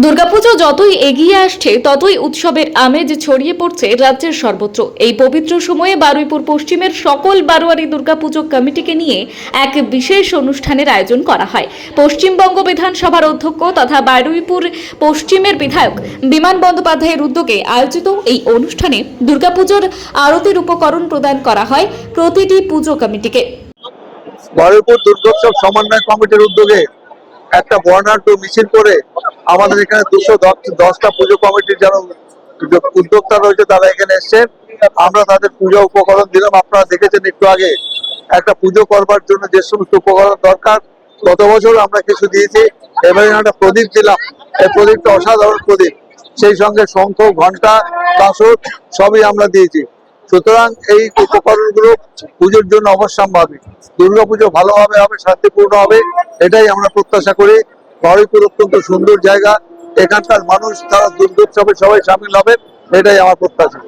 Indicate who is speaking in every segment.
Speaker 1: দুর্গাপুজো যতই এগিয়ে আসছে, ততই উৎসবের আমেজ ছড়িয়ে পড়ছে রাজ্যের সর্বত্র। এই পবিত্র সময়ে বারুইপুর পশ্চিমের সকল বারোয়ারি দুর্গাপুজো কমিটিকে নিয়ে এক বিশেষ অনুষ্ঠানের আয়োজন করা হয়। পশ্চিমবঙ্গ বিধানসভার অধ্যক্ষ তথা বারুইপুর পশ্চিমের বিধায়ক বিমান বন্দ্যোপাধ্যায়ের উদ্যোগে আয়োজিত এই অনুষ্ঠানে দুর্গাপুজোর আরতির উপকরণ প্রদান করা হয় প্রতিটি পুজো কমিটিকে।
Speaker 2: বহরমপুর দুর্গোৎসব সমন্বয় কমিটির উদ্যোগে একটা বর্ণাঢ্য মিছিল করে আমাদের এখানে দুশো দশটা পুজো কমিটির যারা উদ্যোক্তা রয়েছে তারা এখানে এসছেন আমরা তাদের পুজো উপকরণ দিলাম। আপনারা দেখেছেন একটু আগে একটা পুজো করবার জন্য যে সমস্ত উপকরণ দরকার, গত বছর আমরা কিছু দিয়েছি। এবারে একটা প্রদীপ দিলাম। এই প্রদীপটা অসাধারণ প্রদীপ। সেই সঙ্গে শঙ্খ ঘণ্টা কাসর সবই আমরা দিয়েছি। সুতরাং এই উপকরণগুলো পুজোর জন্য অবশ্যম্ভাবী। দুর্গাপুজো ভালোভাবে হবে, শান্তিপূর্ণ হবে, এটাই আমরা প্রত্যাশা করি। বহরমপুর অত্যন্ত সুন্দর জায়গা, এখানকার মানুষ, তারা দুর্গোৎসবে সবাই সামিল হবে। এটাই আমার প্রত্যাশা।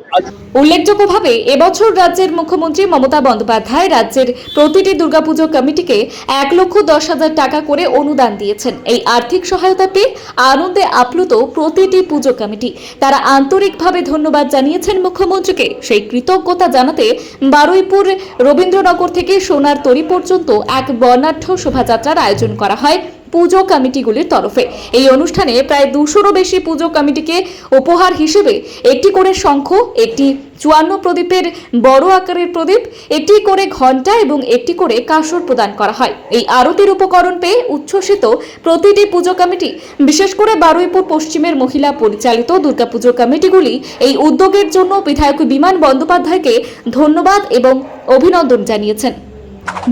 Speaker 1: উল্লেখযোগ্যভাবে, এবছর রাজ্যের মুখ্যমন্ত্রী মমতা বন্দ্যোপাধ্যায় রাজ্যের প্রতিটি দুর্গাপুজো কমিটিকে এক লক্ষ দশ হাজার টাকা করে অনুদান দিয়েছেন। এই আর্থিক সহায়তা পেয়ে আনন্দে আপ্লুত প্রতিটি পুজো কমিটি। তারা আন্তরিকভাবে ধন্যবাদ জানিয়েছেন মুখ্যমন্ত্রীকে। সেই কৃতজ্ঞতা জানাতে বারুইপুর রবীন্দ্রনগর থেকে সোনার তরি পর্যন্ত এক বর্ণাঢ্য শোভাযাত্রার আয়োজন করা হয়। পুজো কমিটিগুলির তরফে। এই অনুষ্ঠানে প্রায় দুশোরও বেশি পুজো কমিটিকে উপহার হিসেবে একটি করে শঙ্খ, একটি চুয়ান্ন প্রদীপের বড় আকারের প্রদীপ, একটি করে ঘণ্টা এবং একটি করে কাঁসর প্রদান করা হয়। এই আরতির উপকরণ পেয়ে উচ্ছ্বসিত প্রতিটি পুজো কমিটি, বিশেষ করে বারুইপুর পশ্চিমের মহিলা পরিচালিত দুর্গাপুজো কমিটিগুলি এই উদ্যোগের জন্য বিধায়ক বিমান বন্দ্যোপাধ্যায়কে ধন্যবাদ এবং অভিনন্দন জানিয়েছেন।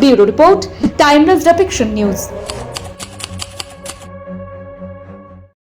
Speaker 1: Bureau report, timeless depiction news.